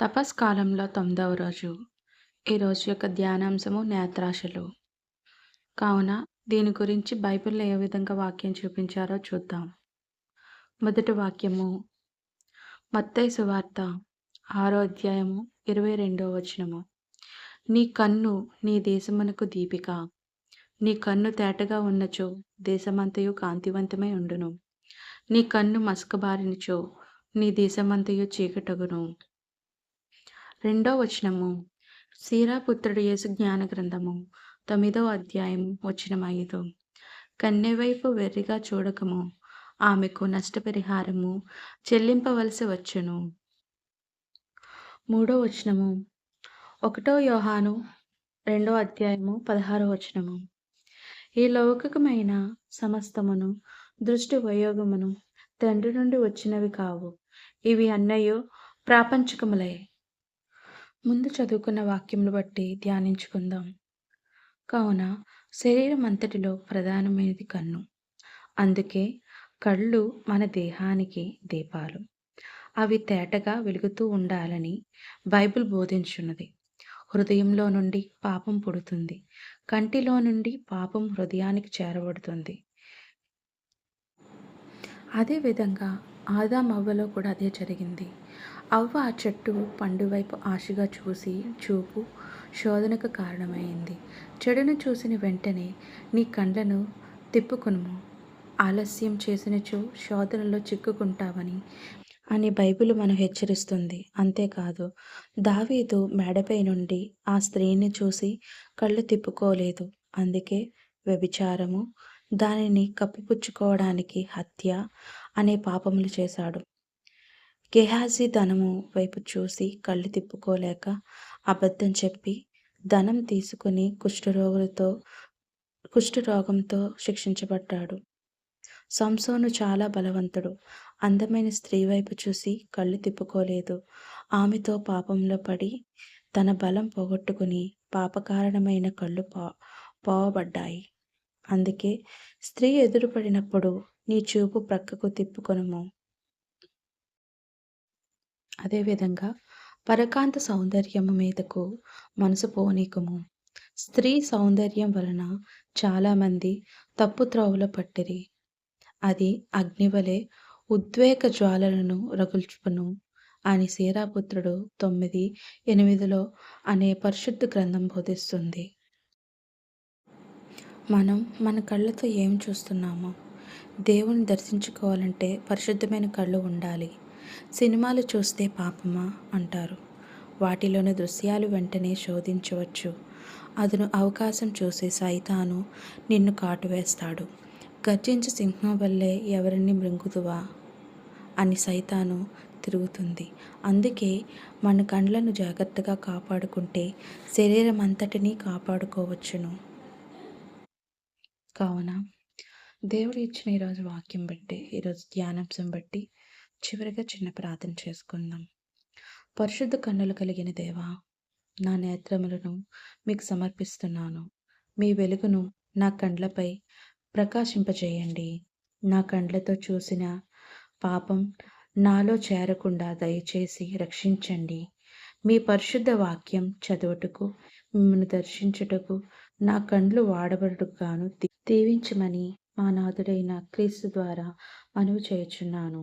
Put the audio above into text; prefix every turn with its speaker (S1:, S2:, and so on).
S1: తపస్ కాలంలో తొమ్మిదవ రోజు. ఈ రోజు యొక్క ధ్యానాంశము నేత్రాశలు. కావున దీని గురించి బైబిల్లో ఏ విధంగా వాక్యం చూపించారో చూద్దాం. మొదటి వాక్యము. మత్తై సువార్త ఆరో అధ్యాయము ఇరవై రెండో వచనము. నీ కన్ను నీ దేశమునకు దీపిక. నీ కన్ను తేటగా ఉన్నచో దేశమంతయు కాంతివంతమై ఉండును. నీ కన్ను మసకబారినచో నీ దేశమంతయు చీకటగును. రెండో వచనము. సీరాపుత్రుడు యేసు జ్ఞాన గ్రంథము. తొమ్మిదో అధ్యాయం వచనం ఐదు కన్నెవైపు వెర్రిగా చూడకము. ఆమెకు నష్టపరిహారము చెల్లింపవలసి వచ్చును. మూడో వచనము. ఒకటో యోహాను రెండో అధ్యాయము పదహారో వచనము. ఈ లౌకికమైన సమస్తమును దృష్టి వయోగమును తండ్రి నుండి వచ్చినవి కావు. ఇవి అన్నయ్యో ప్రాపంచికములే ముందు చదువుకున్న వాక్యములు బట్టి ధ్యానించుకుందాం. కావున శరీరం అంతటిలో ప్రధానమైనది కన్ను. అందుకే కళ్ళు మన దేహానికి దీపాలు. అవి తేటగా వెలుగుతూ ఉండాలని బైబిల్ బోధించున్నది. హృదయంలో నుండి పాపం పుడుతుంది. కంటిలో నుండి పాపం హృదయానికి చేరబడుతుంది. అదేవిధంగా ఆదామవ్వలో కూడా అదే జరిగింది. అవ్వ ఆ చెట్టు పండు వైపు ఆశగా చూసి చూపు శోధనకు కారణమైంది. చెడును చూసిన వెంటనే నీ కండ్లను తిప్పుకును ఆలస్యం చేసినచో శోధనలో చిక్కుకుంటావని అని బైబిల్ మనం హెచ్చరిస్తుంది. అంతేకాదు దావీదు మేడపై నుండి ఆ స్త్రీని చూసి కళ్ళు తిప్పుకోలేదు. అందుకే వ్యభిచారము దానిని కప్పిపుచ్చుకోవడానికి హత్య అనే పాపములు చేశాడు. గెహాజీ ధనము వైపు చూసి కళ్ళు తిప్పుకోలేక అబద్ధం చెప్పి ధనం తీసుకుని కుష్ఠరోగులతో కుష్ఠరోగంతో శిక్షించబడ్డాడు. సంసోను చాలా బలవంతుడు. అందమైన స్త్రీ వైపు చూసి కళ్ళు తిప్పుకోలేదు. ఆమెతో పాపంలో పడి తన బలం పోగొట్టుకుని పాపకారణమైన కళ్ళు పో పోవబడ్డాయి. అందుకే స్త్రీ ఎదురుపడినప్పుడు నీ చూపు ప్రక్కకు తిప్పుకొనము. అదేవిధంగా పరకాంత సౌందర్యము మీదకు మనసు పోనీకము. స్త్రీ సౌందర్యం వలన చాలామంది తప్పు త్రోవలు పట్టిరి. అది అగ్నివలే ఉద్వేగ జ్వాలలను రగుల్చుపును అని సీరాపుత్రుడు తొమ్మిది ఎనిమిదిలో అనే పరిశుద్ధ గ్రంథం బోధిస్తుంది. మనం మన కళ్ళతో ఏం చూస్తున్నామో దేవుని దర్శించుకోవాలంటే పరిశుద్ధమైన కళ్ళు ఉండాలి. సినిమాలు చూస్తే పాపమా? అంటారు. వాటిలోని దృశ్యాలు వెంటనే శోధించవచ్చు. అతను అవకాశం చూసి సైతాను నిన్ను కాటువేస్తాడు. గర్జించి సింహం వల్లే ఎవరిని మృంగుదువా? అని సైతాను తిరుగుతుంది. అందుకే మన కండ్లను జాగ్రత్తగా కాపాడుకుంటే శరీరం అంతటినీ కాపాడుకోవచ్చును. కావున దేవుడు ఇచ్చిన ఈరోజు వాక్యం బట్టి ఈరోజు ధ్యానాంశం బట్టి చివరిగా చిన్న ప్రార్థన చేసుకుందాం. పరిశుద్ధ కన్నులు కలిగిన దేవా నా నేత్రములను మీకు సమర్పిస్తున్నాను. మీ వెలుగును నా కండ్లపై ప్రకాశింపజేయండి. నా కండ్లతో చూసిన పాపం నాలో చేరకుండా దయచేసి రక్షించండి. మీ పరిశుద్ధ వాక్యం చదువుటకు మిమ్మల్ని దర్శించుటకు నా కండ్లు వాడబడుగాను దీవించమని మా నాథుడైన క్రీస్తు ద్వారా మనవి చేయుచున్నాను.